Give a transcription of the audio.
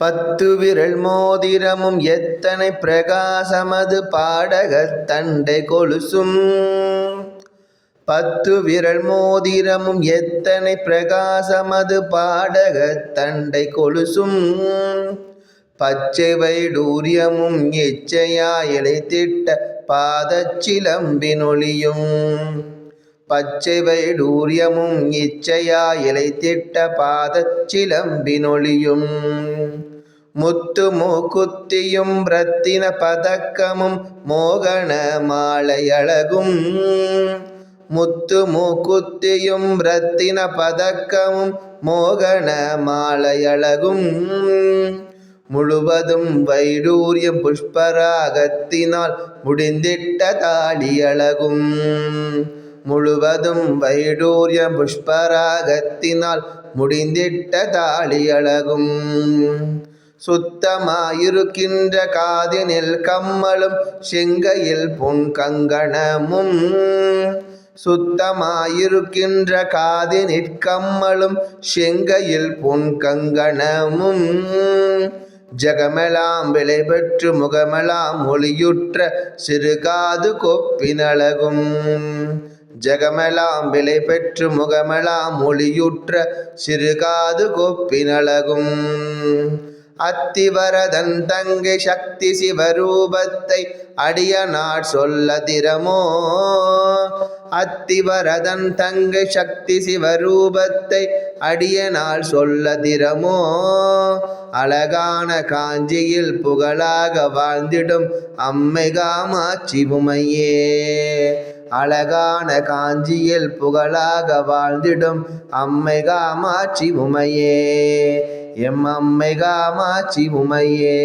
பத்து விரல் மோதிரமும் எத்தனை பிரகாசமது பாடகர் தண்டை கொலுசும்? பத்து விரல் மோதிரமும் எத்தனை பிரகாசமது பாடகர் தண்டை கொலுசும்? பச்சை வைடூரியமும் இச்சையாயலை திட்ட பாதச்சிலம்பினொழியும் பச்சைவை டூரியமும் இச்சையா இச்சையாயலை திட்ட பாதச்சிலம்பினொலியும் முத்து மூக்குத்தியும் ரத்தின பதக்கமும் மோகன மாலையழகும் முத்து மூக்குத்தியும் ரத்தின பதக்கமும் மோகன மாலையழகும் முழுவதும் வைடூரியம் புஷ்பராகத்தினால் முடிந்திட்ட தாலியழகும் முழுவதும் வைடூரிய புஷ்பராகத்தினால் முடிந்திட்ட தாலியழகும் சுத்தமாயிருக்கின்ற காதினில் கம்மலும் செங்கையில் பொன் கங்கணமும் சுத்தமாயிருக்கின்ற காதினிற் கம்மலும் செங்கையில் பொன் கங்கணமும் ஜகமெலாம் விலை பெற்று முகமெலாம் ஒளியுற்ற சிறுகாது கொப்பினழகும். ஜெகமெலாம் விலை பெற்று முகமெலாம் ஒளியுற்ற சிறுகாது கொப்பினழகும் அத்திவரதன் தங்கை சக்தி சிவரூபத்தை அடியனார் சொல்ல திறமோ? அத்திவரதன் தங்கை சக்தி சிவரூபத்தை அடியனார் சொல்ல திறமோ? அழகான காஞ்சியில் புகழாக வாழ்ந்திடும் அம்மை காமாட்சி உமையே. அழகான காஞ்சியில் புகழாக வாழ்ந்திடும் அம்மை காமாட்சி உமையே. எம் அம்மை காமாட்சி உமையே.